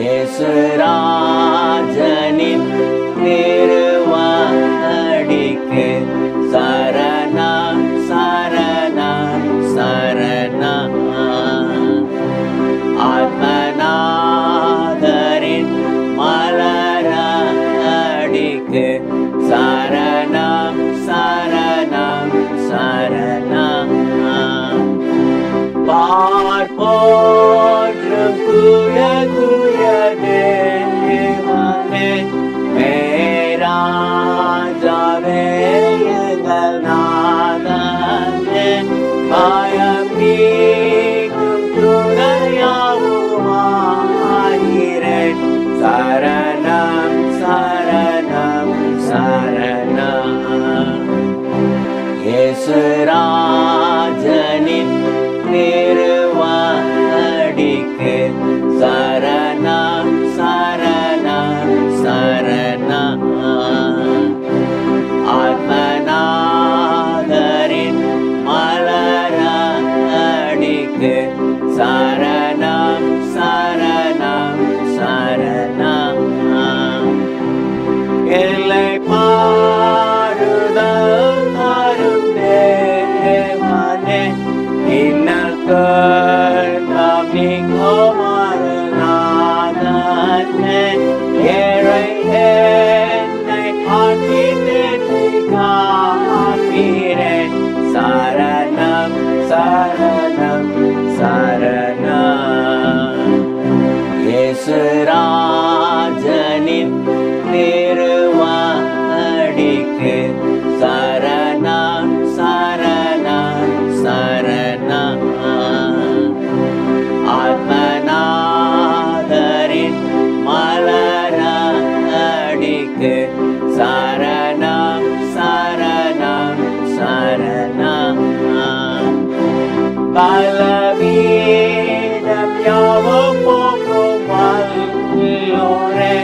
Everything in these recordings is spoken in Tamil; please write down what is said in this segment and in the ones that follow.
இயேசுராஜனின் I am here. எல்லை பாடுதல் தரும் தேவனே. இன்னல்கள் நாம் நீங்கோமாறு நாதனே. ஏழை என்னை ஆக்கிட்டு காப்பீரே சரணம் சரணம் பலவீனம் யாவும் போக்கும் வல்லோரே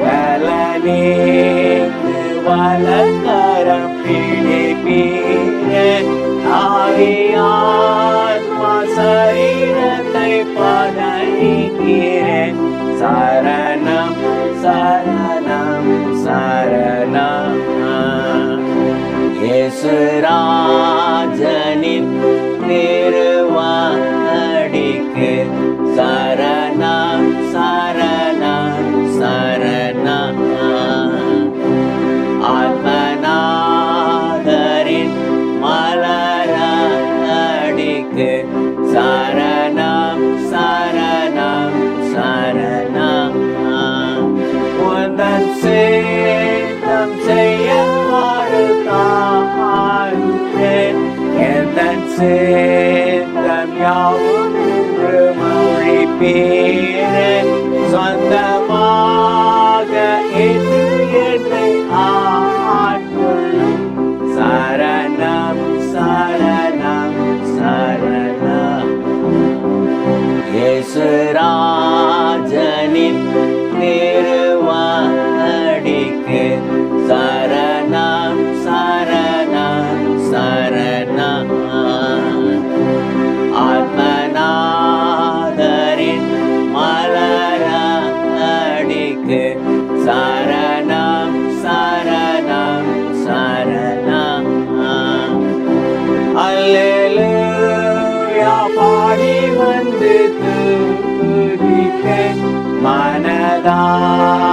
பலனீங்கு வலக்கரம் பிடிப்பீரே ஆவியாத்மா சரீரத்தை படைக்கிறேன் சரணம் சரணம். சரணம் இயேசுராஜனின் Mira. சேர்ந்தம் யாவும் என்று மொழிப்பீரன் சொந்தமாக என்று என்னை ஆட்கொள்ளும் சரணம் சரணம். சரணம் இயேசுராஜனின் நேரு சரணம் சரணம் சரணம். அல்லேலூயா பாடி வந்து துதிக்க மனதாரவும்